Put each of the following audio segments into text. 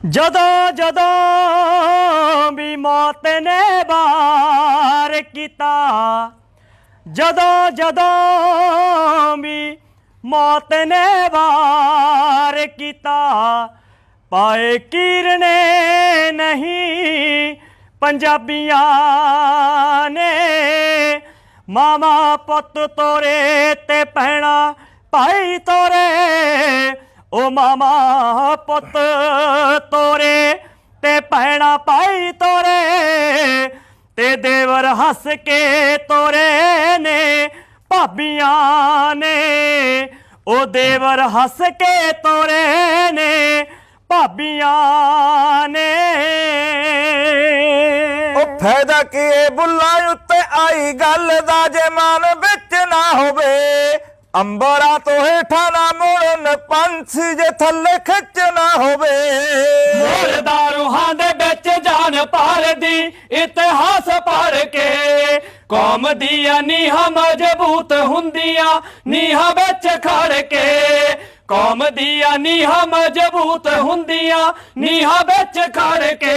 ਜਦੋਂ ਜਦੋਂ ਵੀ ਮੌਤ ਨੇ ਬਾਰ ਕੀਤਾ, ਜਦੋਂ ਜਦੋਂ ਵੀ ਮੌਤ ਨੇ ਵਾਰ ਕੀਤਾ ਪਾਏ ਕਿਰਨੇ ਨਹੀਂ ਪੰਜਾਬੀਆਂ ਨੇ ਮਾਮਾ ਪੁੱਤ ਤੋਰੇ ਤੇ ਪੈਣਾ, ਭਾਈ ਤੋਰੇ ਉਹ ਮਾਮਾ ਪੁੱਤ ਤੋਰੇ ਤੇ ਪੈਣਾ ਪਾਈ ਤੋਰੇ ਤੇ ਦੇਵਰ ਹੱਸ ਕੇ ਤੋਰੇ ਨੇ, ਭਾਬੀਆਂ ਨੇ। ਉਹ ਦੇਵਰ ਹੱਸ ਕੇ ਤੋਰੇ ਨੇ, ਭਾਬੀਆਂ ਨੇ। ਉਹ ਫਾਇਦਾ ਕੀ ਏ ਬੁੱਲਾ ਉੱਤੇ ਆਈ ਗੱਲ ਦਾ ਜੇ ਮਨ ਵਿੱਚ ਨਾ ਹੋਵੇ। ਅੰਬਰਾਂ ਤੋਂ ਹੇਠਾਂ ਨਾ ਮੁੜਨ ਪੰਛੀ ਜੇ ਥੱਲੇ ਖਿੱਚ ਨਾ ਹੋਵੇ। ਮੋਰਦਾ ਰੂਹਾਂ ਦੇ ਵਿੱਚ ਜਾਨ ਪਾਰਦੀ ਇਤਿਹਾਸ ਪੜ ਕੇ ਕੌਮ ਦੀਆਂ ਨੀਹਾਂ ਮਜ਼ਬੂਤ ਹੁੰਦੀਆਂ ਨੀਹਾਂ ਵਿੱਚ ਖੜ ਕੇ ਕੌਮ ਦੀਆਂ ਨੀਹਾਂ ਮਜ਼ਬੂਤ ਹੁੰਦੀਆਂ ਨੀਹਾਂ ਵਿੱਚ ਖੜ ਕੇ।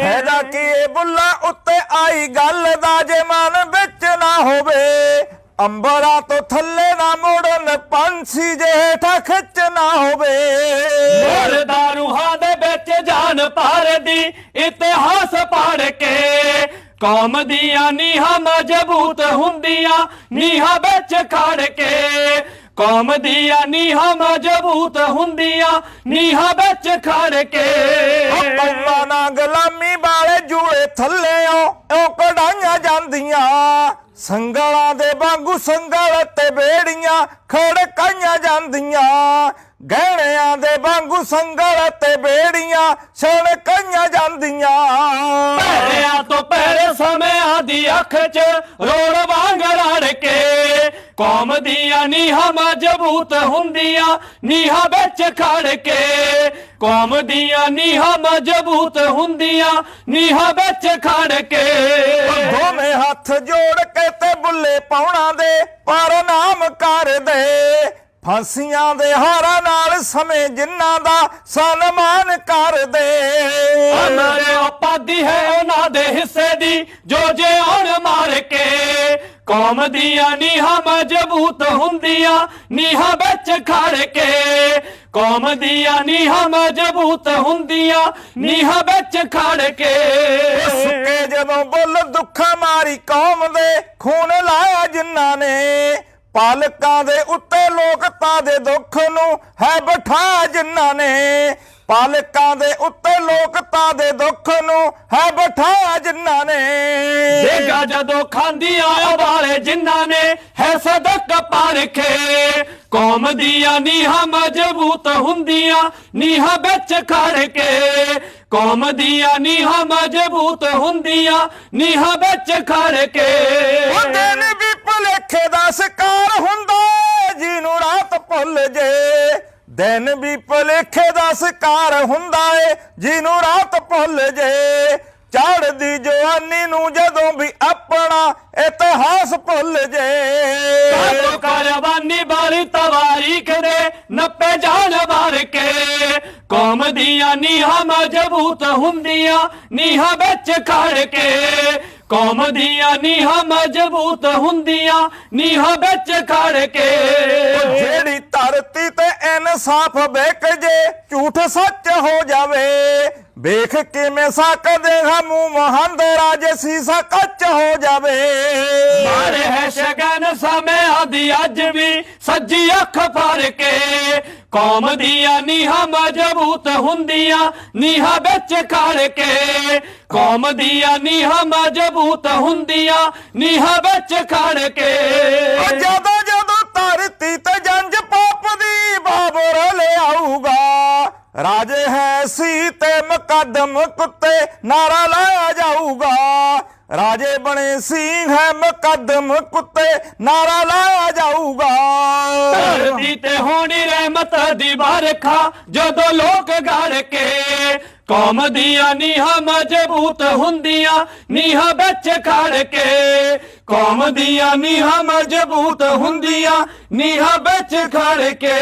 ਫਾਇਦਾ ਕੀ ਬੁੱਲਾ ਉੱਤੇ ਆਈ ਗੱਲ ਦਾ ਜੇ ਮਨ ਵਿੱਚ ਨਾ ਹੋਵੇ। ਅੰਬਰਾਂ ਤੋਂ ਥੱਲੇ ਨਾ ਮੁੜਨ ਪੰਛੀ ਜੇ ਹੇਠਾਂ ਖਿੱਚ ਨਾ ਹੋਵੇ। ਮੋਰਦਾ ਰੂਹਾਂ ਦੇ ਵਿੱਚ ਜਾਨ ਪਾਰਦੀ ਇਤਿਹਾਸ ਪੜ ਕੇ ਕੌਮ ਦੀਆਂ ਨੀਹਾਂ ਮਜ਼ਬੂਤ ਹੁੰਦੀਆਂ ਨੀਹਾਂ ਵਿੱਚ ਖੜ ਕੇ। ਕੌਮ ਦੀਆਂ ਨੀਹਾਂ ਮਜ਼ਬੂਤ ਹੁੰਦੀਆਂ ਨੀਹਾਂ ਵਿੱਚ ਖੜ ਕੇ। ਪੰਮਾ ਨਾ ਗੁਲਾਮੀ ਵਾਲੇ ਜੂੜੇ ਥੱਲੇਓ ਉਹ ਕਢਾਈਆਂ ਜਾਂਦੀਆਂ। ਸੰਗਲਾਂ ਦੇ ਵਾਂਗੂ ਸੰਗਲ ਤੇ ਬੇੜੀਆਂ ਖੜਕਾਈਆਂ ਜਾਂਦੀਆਂ। ਗਹਿਣਿਆਂ ਦੇ ਵਾਂਗੂ ਸੰਗਲ ਤੇ ਬੇੜੀਆਂ ਛਣਕਾਈਆਂ ਜਾਂਦੀਆਂ। ਪੈਰਿਆਂ ਤੋਂ ਪੈਰੇ ਸਮਿਆਂ ਦੀ ਅੱਖ 'ਚ ਰੋੜ ਵਾਂਗ ਰੜ ਕੇ ਕੌਮ ਦੀਆਂ ਨੀਹਾਂ ਮਜ਼ਬੂਤ ਹੁੰਦੀਆਂ, ਨੀਹਾਂ ਵਿੱਚ ਖੜ ਕੇ ਕੌਮ ਦੀਆਂ ਨੀਹਾਂ ਮਜ਼ਬੂਤ ਹੁੰਦੀਆਂ ਨੀਹਾਂ ਵਿੱਚ ਖੜ ਕੇ। ਦੋਵੇਂ ਹੱਥ ਜੋੜ ਕੇ ਤੇ ਬੁੱਲੇ ਪਾਉਣਾ ਦੇ ਪਰ ਨਾਮ ਕਰ ਦੇ। ਫਾਂਸੀਆਂ ਦੇ ਹਾਰਾਂ ਨਾਲ ਸਮੇਂ ਜਿਨ੍ਹਾਂ ਦਾ ਸਨਮਾਨ ਕਰ ਦੇ। ਅਮਰ ਉਪਾਧੀ ਹੈ ਉਹਨਾਂ ਦੇ ਹਿੱਸੇ ਦੀ ਜੋ ਜੇ ਆਉਣ ਮਾਰ ਕੇ। ਕੌਮ ਦੀਆਂ ਨੀਹਾਂ ਮਜ਼ਬੂਤ ਹੁੰਦੀਆਂ ਨੀਹਾਂ ਵਿੱਚ ਖੜ ਕੇ। ਕੌਮ ਦੀਆਂ ਨੀਹਾਂ ਮਜ਼ਬੂਤ ਹੁੰਦੀਆਂ ਨੀਹਾਂ ਵਿੱਚ ਖੜ ਕੇ। ਸੁੱਕੇ ਜਦੋਂ ਬੁੱਲ ਦੁੱਖਾਂ ਮਾਰੀ ਕੌਮ ਦੇ ਖੂਨ ਲਾਇਆ ਜਿਨ੍ਹਾਂ ਨੇ। ਪਾਲਕਾਂ ਦੇ ਉੱਤੇ ਲੋਕਤਾ ਦੇ ਦੁੱਖ ਨੂੰ ਹੈ ਬਿਠਾਇਆ ਜਿਨ੍ਹਾਂ ਨੇ। ਪਾਲਕਾਂ ਦੇ ਉੱਤੇ ਲੋਕਤਾ ਦੇ ਦੁੱਖ ਨੂੰ ਹੈ ਬਿਠਾਇਆ ਜਿਨ੍ਹਾਂ ਨੇ। ਦੇਗਾ ਜਦੋਂ ਖਾਂਦੀਆਂ ਵਾਲੇ ਜਿਨ੍ਹਾਂ ਨੇ ਹੈ ਸਦਕ ਪਰਖੇ ਕੌਮ ਦੀਆਂ ਨੀਹਾਂ ਮਜ਼ਬੂਤ ਹੁੰਦੀਆਂ, ਨੀਹਾਂ ਵਿੱਚ ਖੜ ਕੇ। ਕੌਮ ਦੀਆਂ ਨੀਹਾਂ ਮਜ਼ਬੂਤ ਹੁੰਦੀਆਂ, ਨੀਹਾਂ ਵਿੱਚ ਖੜ ਕੇ। ਉਹ ਦਿਨ ਵੀ ਭੁਲੇਖੇ ਦਾ ਸ਼ਿਕਾਰ ਹੁੰਦਾ, ਜਿਹਨੂੰ ਰਾਤ ਭੁੱਲ ਜੇ। ਦਿਨ ਵੀ ਭੁਲੇਖੇ ਦਾ ਸ਼ਿਕਾਰ ਹੁੰਦਾ ਏ, ਜਿਹਨੂੰ ਰਾਤ ਭੁੱਲ ਜੇ। ਚੜਦੀ ਜਵਾਨੀ ਨੂੰ ਜਦੋਂ ਵੀ ਆਪਣਾ ਇਤਿਹਾਸ ਭੁੱਲ ਜੇ। ਕਾਲੋ ਕਾਰਵਾਨੀ ਵਾਲੀ ਤਵਾਰੀਖ ਦੇ ਨੱਪੇ ਜਾਣ ਵਾਰ ਕੇ। ਕੌਮ ਦੀਆਂ ਨੀਹਾਂ ਮਜ਼ਬੂਤ ਹੁੰਦੀਆਂ, ਨੀਹਾਂ ਵਿੱਚ ਖੜ ਕੇ। ਕੌਮ ਦੀਆਂ ਨੀਹਾਂ ਮਜ਼ਬੂਤ ਹੁੰਦੀਆਂ ਨੀਹਾਂ ਵਿੱਚ ਖੜ ਕੇ। ਜਿਹੜੀ ਧਰਤੀ ਤੇ ਇਨਸਾਫ ਵੇਖ ਜੇ ਝੂਠ ਸੱਚ ਹੋ ਜਾਵੇ। ਵੇਖ ਕਿਵੇਂ ਸਕਦੇ ਹਾਂ ਮੂੰਹ ਮਹੰਦ ਰਾਜ ਸੀਸਾ ਕੱਚ ਹੋ ਜਾਵੇ। ਮਾਰੇ ਹੈ ਸ਼ਗਨ ਸਮਿਆਂ ਦੀ ਅੱਜ ਵੀ ਸੱਜੀ ਅੱਖ ਫੜ ਕੇ। ਕੌਮ ਦੀਆਂ ਨੀਹਾਂ ਮਜ਼ਬੂਤ ਹੁੰਦੀਆਂ, ਨੀਹਾਂ ਵਿੱਚ ਖੜ ਕੇ। ਕੌਮ ਦੀਆਂ ਨੀਹਾਂ ਮਜ਼ਬੂਤ ਹੁੰਦੀਆਂ, ਨੀਹਾਂ ਵਿੱਚ ਖੜ ਕੇ। ਜਦੋਂ ਜਦੋਂ ਧਰਤੀ ਤੇ ਜੰਜ ਪਾਪ ਦੀ ਬਾਬਰ ਲਿਆਊਗਾ, ਰਾਜੇ ਹੈ ਸੀ ਤੇ ਮੁਕੱਦਮ ਕੁੱਤੇ ਨਾਰਾ ਲਾਇਆ ਜਾਊਗਾ। ਰਾਜੇ ਬਣੇ ਸੀ ਹੈ ਮੁਕੱਦਮ ਕੁੱਤੇ ਨਾਰਾ ਲਾਇਆ ਜਾਊਗਾ ਰਹਿਮਤ ਦੀ ਬਰਖਾ ਜਦੋਂ ਲੋਕ ਗੜ ਕੇ ਕੌਮ ਦੀਆਂ ਨੀਹਾਂ ਮਜ਼ਬੂਤ ਹੁੰਦੀਆਂ, ਨੀਹਾਂ ਵਿੱਚ ਖੜ ਕੇ ਕੌਮ ਦੀਆਂ ਨੀਹਾਂ ਮਜ਼ਬੂਤ ਹੁੰਦੀਆਂ, ਨੀਹਾਂ ਵਿੱਚ ਖੜ ਕੇ